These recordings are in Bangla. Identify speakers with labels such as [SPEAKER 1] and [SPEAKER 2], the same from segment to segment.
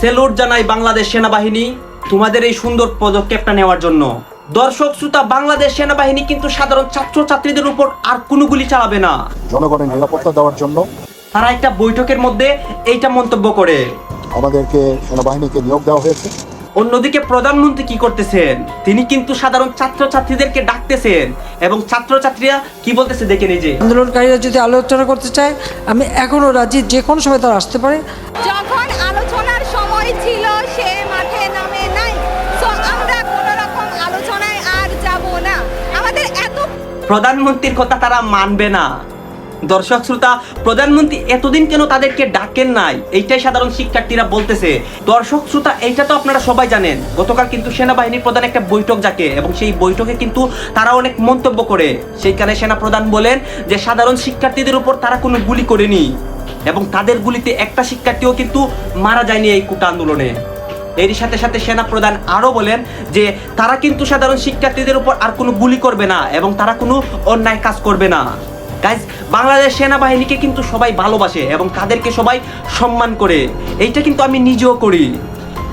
[SPEAKER 1] সেলুট জানাই বাংলাদেশ সেনাবাহিনী তোমাদের এই সুন্দর পদক্ষেপটা নেওয়ার জন্য। দর্শক শ্রোতা বাংলাদেশ সেনাবাহিনী কিন্তু সাধারণ ছাত্র ছাত্রীদের উপর আর কোনো গুলি চালাবে না।
[SPEAKER 2] জনগণের নিরাপত্তা দেওয়ার জন্য
[SPEAKER 1] তারা একটা বৈঠকের মধ্যে এইটা মন্তব্য করে।
[SPEAKER 2] আমাদেরকে সেনাবাহিনীকে নিয়োগ দেওয়া হয়েছে।
[SPEAKER 1] অন্যদিকে প্রধানমন্ত্রী কি করতেছেন? তিনি কিন্তু সাধারণ ছাত্র ছাত্রীদেরকে ডাকতেছেন এবং ছাত্র ছাত্রীরা কি বলতেছে দেখে নিজে
[SPEAKER 3] আন্দোলনকারীরা যদি আলোচনা করতে চায় আমি এখনও রাজি যে কোনো সময় তারা আসতে পারে।
[SPEAKER 4] যখন
[SPEAKER 1] প্রধানমন্ত্রীর কথা তারা মানবে না। দর্শক, শ্রোতা, প্রধানমন্ত্রী এতদিন কেন তাদেরকে ডাকেন নাই? এইটাই সাধারণ শিক্ষার্থীরা বলতেছে। দর্শক, শ্রোতা, এইটা তো আপনারা সবাই জানেন। গতকাল কিন্তু সেনাবাহিনীর প্রধান একটা বৈঠক যাকে, এবং সেই বৈঠকে কিন্তু তারা অনেক মন্তব্য করে। সেইখানে সেনা প্রধান বলেন যে, সাধারণ শিক্ষার্থীদের উপর তারা কোনো গুলি করেনি, এবং তাদের গুলিতে একটা শিক্ষার্থীও কিন্তু মারা যায়নি এই কুটা আন্দোলনে। এরই সাথে সাথে সেনা প্রধান আরও বলেন যে তারা কিন্তু সাধারণ শিক্ষার্থীদের উপর আর কোনো গুলি করবে না এবং তারা কোনো অন্যায় কাজ করবে না। গাইজ বাংলাদেশ সেনাবাহিনীকে কিন্তু সবাই ভালোবাসে এবং তাদেরকে সবাই সম্মান করে। এইটা কিন্তু আমি নিজেও করি।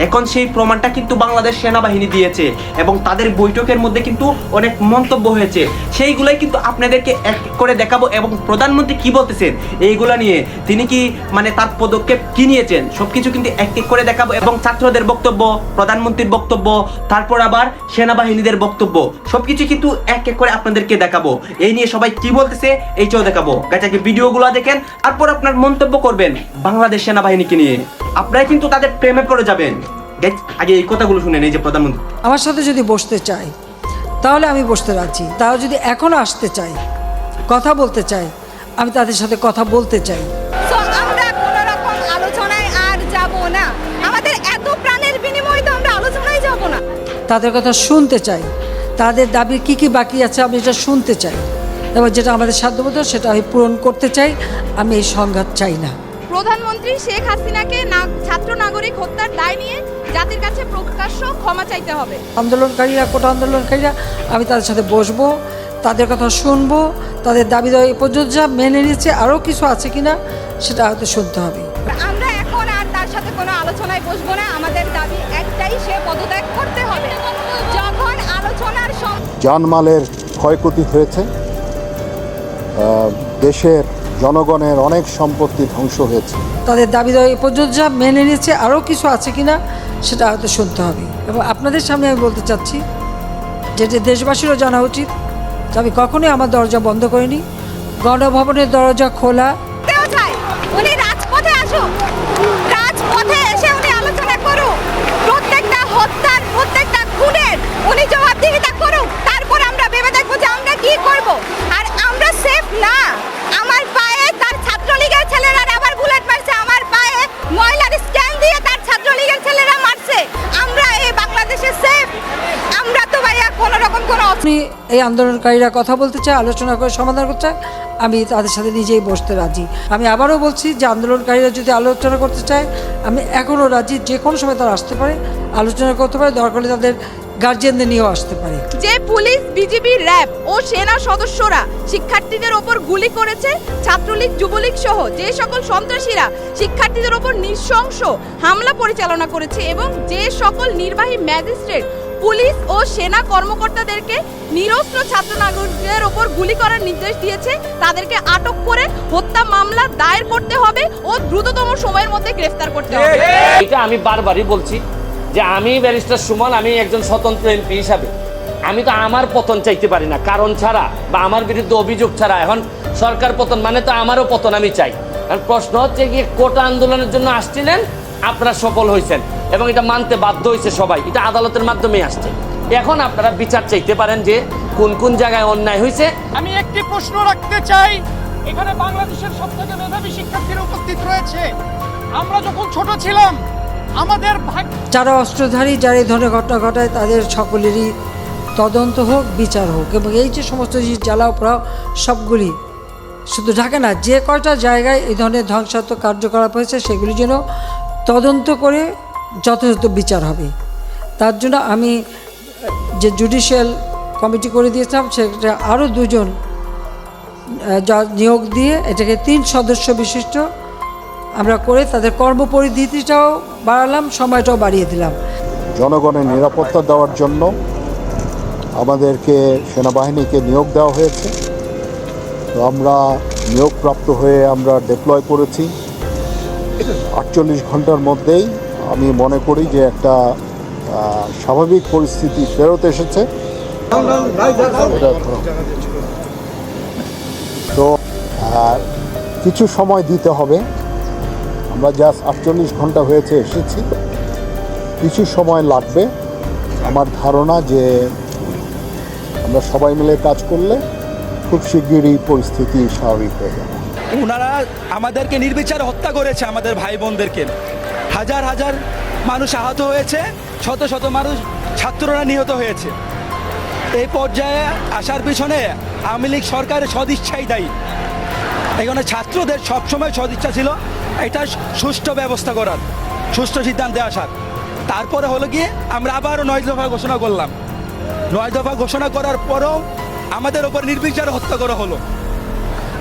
[SPEAKER 1] এখন সেই প্রমাণটা কিন্তু বাংলাদেশ সেনাবাহিনী দিয়েছে এবং তাদের বৈঠকের মধ্যে কিন্তু অনেক মন্তব্য হয়েছে। সেইগুলোই কিন্তু আপনাদেরকে এক করে দেখাবো এবং প্রধানমন্ত্রী কি বলতেছেন এইগুলা নিয়ে, তিনি কি মানে তার পদক্ষেপ কি নিয়েছেন, সবকিছু কিন্তু এক এক করে দেখাবো এবং ছাত্রদের বক্তব্য, প্রধানমন্ত্রীর বক্তব্য, তারপর আবার সেনাবাহিনীদের বক্তব্য, সবকিছু কিন্তু এক এক করে আপনাদেরকে দেখাবো। এই নিয়ে সবাই কি বলতেছে এইটাও দেখাবো। গাছাকে ভিডিওগুলো দেখেন, তারপর আপনার মন্তব্য করবেন বাংলাদেশ সেনাবাহিনীকে নিয়ে। আপনারা কিন্তু তাদের প্রেমে পড়ে যাবেন। Guys, আগে এই কথাগুলো শুনেন এই যে প্রধানমন্ত্রী।
[SPEAKER 3] আমার সাথে যদি বসতে চায় তাহলে আমি বসতে রাজি। তাও যদি এখনও আসতে চায় কথা বলতে চাই আমি তাদের সাথে কথা বলতে চাই।
[SPEAKER 4] তো আমরা কোনো রকম আলোচনায় আর যাব না। আমাদের এত প্রাণের বিনিময়ে তো আমরা আলোচনায় যাব না।
[SPEAKER 3] তাদের কথা শুনতে চাই। তাদের দাবি কি কি বাকি আছে আমি এটা শুনতে চাই। এবার যেটা আমাদের সাধ্যমতো সেটা আমি পূরণ করতে চাই। আমি এই সংঘাত চাই না।
[SPEAKER 4] প্রধানমন্ত্রী শেখ হাসিনাকে না- ছাত্র নাগরিক হত্যার দায় নিয়ে জাতির কাছে প্রকাশ্য ক্ষমা চাইতে হবে।
[SPEAKER 3] আন্দোলনকারীরা কোটা আন্দোলনকারীরা আমি তাদের সাথে বসবো তাদের কথা শুনব তাদের দাবি দাবি পর্যন্ত যা মেনে নিচ্ছে আরও কিছু আছে কিনা সেটা হয়তো শুনতে হবে।
[SPEAKER 4] আমরা এখন আর তার সাথে কোনো আলোচনায় বসবো না আমাদের দাবি একটাই সে পদত্যাগ করতে হবে। যখন আলোচনার
[SPEAKER 2] জানমালের ক্ষয়ক্ষতি হয়েছে দেশের জনগণের অনেক সম্পত্তি ধ্বংস হয়েছে।
[SPEAKER 3] তাদের দাবি দাবি পর্যন্ত যা মেনে নিয়েছে আরও কিছু আছে কিনা সেটা হয়তো শুনতে হবে। এবং আপনাদের সামনে আমি বলতে চাচ্ছি যেটা দেশবাসীরও জানা উচিত যে আমি কখনোই আমার দরজা বন্ধ করিনি। গণভবনের দরজা খোলা।
[SPEAKER 4] উনি রাজপথে আসুক। রাজপথে এসে উনি আলোচনা করুক। প্রত্যেকটা হত্যার
[SPEAKER 3] আপনি এই আন্দোলনকারীরা কথা বলতে চায়, আলোচনা করে সমাধান করতে চায়, আমি তাদের সাথে নিজেই বসতে রাজি। আমি আবারও বলছি যে আন্দোলনকারীরা যদি আলোচনা করতে চায়, আমি এখনও রাজি, যে কোনো সময় তারা আসতে পারে, আলোচনা করতে পারে দরকার হলে তাদের গার্জিয়ানদের নিয়েও আসতে পারে।
[SPEAKER 5] যে পুলিশ, বিজিবি, র্যাব ও সেনা সদস্যরা শিক্ষার্থীদের ওপর গুলি করেছে, ছাত্রলীগ, যুবলীগ সহ যে সকল সন্ত্রাসীরা শিক্ষার্থীদের ওপর নৃশংস হামলা পরিচালনা করেছে এবং যে সকল নির্বাহী ম্যাজিস্ট্রেট পুলিশ ও সেনা কর্মকর্তাদেরকে নিরস্ত্র ছাত্র নাগরিকদের ওপর গুলি করার নির্দেশ দিয়েছে। তাদেরকে আটক করে হত্যা মামলা দায়ের করতে হবে ও দ্রুততম সময়ের মধ্যে গ্রেফতার করতে হবে।
[SPEAKER 6] এটা আমি বারবারই বলছি যে আমি ব্যারিস্টার সুমন, আমি একজন স্বতন্ত্র এমপি হিসাবে। আমি তো আমার পতন চাইতে পারি না। কারণ ছাড়া বা আমার বিরুদ্ধে অভিযোগ ছাড়া এখন সরকার পতন মানে তো আমারও পতন আমি চাই। আর প্রশ্ন হচ্ছে কি, কোটা আন্দোলনের জন্য আসছিলেন? আপনারা সফল হয়েছেন এবং এটা মানতে বাধ্য হয়েছে সবাই। এটা আদালতের মাধ্যমে আসছে। এখন আপনারা বিচার চাইতে পারেন যে কোন কোন জায়গায় অন্যায় হয়েছে।
[SPEAKER 7] আমি একটি প্রশ্ন রাখতে চাই এখানে বাংলাদেশের সব থেকে মেধাবী শিক্ষার্থীরা উপস্থিত রয়েছে। আমরা যখন ছোট ছিলাম আমাদের
[SPEAKER 3] যারা অস্ত্রধারী যারা এই ধরনের ঘটনা ঘটায় তাদের সকলেরই তদন্ত হোক বিচার হোক এবং এই যে সমস্ত জিনিস জ্বালাও পোড়াও সবগুলি শুধু ঢাকা না যে কয়টা জায়গায় এই ধরনের ধ্বংসাত্মক কার্যকলাপ হয়েছে সেগুলি যেন তদন্ত করে যথাযথ বিচার হবে। তার জন্য আমি যে জুডিশিয়াল কমিটি করে দিয়েছিলাম, সেটা আরও দুজন যা- নিয়োগ দিয়ে এটাকে তিন সদস্য বিশিষ্ট আমরা করে তাদের কর্মপরিধিটাও বাড়ালাম, সময়টাও বাড়িয়ে দিলাম।
[SPEAKER 2] জনগণের নিরাপত্তা দেওয়ার জন্য আমাদেরকে সেনাবাহিনীকে নিয়োগ দেওয়া হয়েছে। তো আমরা নিয়োগপ্রাপ্ত হয়ে আমরা ডিপ্লয় করেছি। আটচল্লিশ ঘণ্টার মধ্যেই আমি মনে করি যে একটা স্বাভাবিক পরিস্থিতি ফেরত এসেছে। তো কিছু সময় দিতে হবে। আমরা জাস্ট আটচল্লিশ ঘণ্টা হয়েছে এসেছি। কিছু সময় লাগবে। আমার ধারণা যে আমরা সবাই মিলে কাজ করলে খুব শিগগিরই পরিস্থিতি স্বাভাবিক হয়ে যাবে।
[SPEAKER 8] ওনারা আমাদেরকে নির্বিচারে হত্যা করেছে, আমাদের ভাই বোনদেরকে হাজার হাজার মানুষ আহত হয়েছে, শত শত মানুষ, ছাত্ররা নিহত হয়েছে। এই পর্যায়ে আসার পিছনে আওয়ামী লীগ সরকারের সদিচ্ছাই দায়ী। এখানে ছাত্রদের সবসময় সদিচ্ছা ছিল, এটা সুষ্ঠু ব্যবস্থা করার, সুষ্ঠু সিদ্ধান্তে আসার। তারপরে হলো গিয়ে আমরা আবারও নয় দফা ঘোষণা করলাম। নয় দফা ঘোষণা করার পরেও আমাদের ওপর নির্বিচারে হত্যা করা হলো।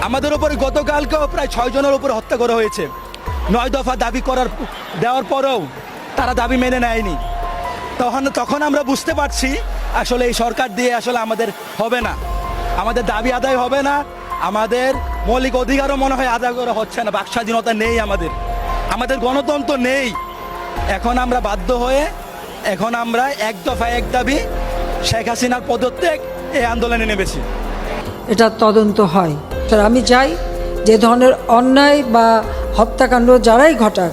[SPEAKER 8] আমাদের উপরে গতকালকেও প্রায় ছয় জনের উপরে হত্যা করা হয়েছে। নয় দফা দাবি করার দেওয়ার পরেও তারা দাবি মেনে নেয়নি। তখন তখন আমরা বুঝতে পারছি, আসলে এই সরকার দিয়ে আসলে আমাদের হবে না। আমাদের দাবি আদায় হবে না। আমাদের মৌলিক অধিকারও মনে হয় আদায় করা হচ্ছে না। বাক স্বাধীনতা নেই আমাদের। আমাদের গণতন্ত্র নেই। এখন আমরা বাধ্য হয়ে, এখন আমরা এক দফা এক দাবি শেখ হাসিনার পদত্যাগ এই আন্দোলনে নেমেছি।
[SPEAKER 3] এটা তদন্ত হয়। আমি চাই যে ধরনের অন্যায় বা হত্যাকাণ্ড যারাই ঘটাক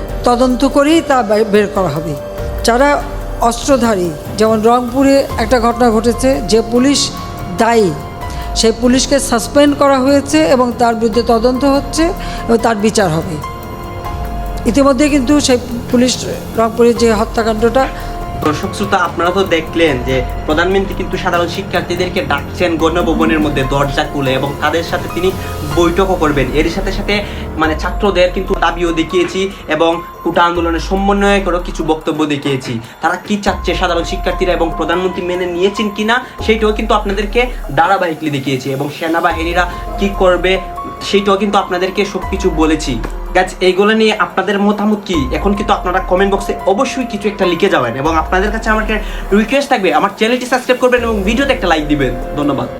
[SPEAKER 3] তদন্ত করেই তা বের করা হবে। যারা অস্ত্রধারী, যেমন রংপুরে একটা ঘটনা ঘটেছে, যে পুলিশ দায়ী, সেই পুলিশকে সাসপেন্ড করা হয়েছে এবং তার বিরুদ্ধে তদন্ত হচ্ছে এবং তার বিচার হবে। ইতিমধ্যে কিন্তু সেই পুলিশ রংপুরের যে হত্যাকাণ্ডটা
[SPEAKER 1] দর্শক শ্রোতা, আপনারা তো দেখলেন যে প্রধানমন্ত্রী কিন্তু সাধারণ শিক্ষার্থীদেরকে ডাকছেন গণভবনের মধ্যে দরজা খুলে এবং তাদের সাথে তিনি বৈঠকও করবেন। এর সাথে সাথে মানে ছাত্রদের কিন্তু দাবিও দেখিয়েছি এবং কোটা আন্দোলনের সমন্বয় করেও কিছু বক্তব্য দেখিয়েছি। তারা কি চাচ্ছে সাধারণ শিক্ষার্থীরা এবং প্রধানমন্ত্রী মেনে নিয়েছেন কিনা সেইটাও কিন্তু আপনাদেরকে ধারাবাহিকলি দেখিয়েছি এবং সেনাবাহিনীরা কি করবে সেইটাও কিন্তু আপনাদেরকে সবকিছু বলেছি। গাছ এইগুলো নিয়ে আপনাদের মতামত কি? এখন কিন্তু আপনারা কমেন্ট বক্সে অবশ্যই কিছু একটা লিখে যাবেন এবং আপনাদের কাছে আমাকে রিকোয়েস্ট থাকবে। আমার চ্যানেলটি সাবস্ক্রাইব করবেন এবং ভিডিওতে একটা লাইক দিবেন। ধন্যবাদ।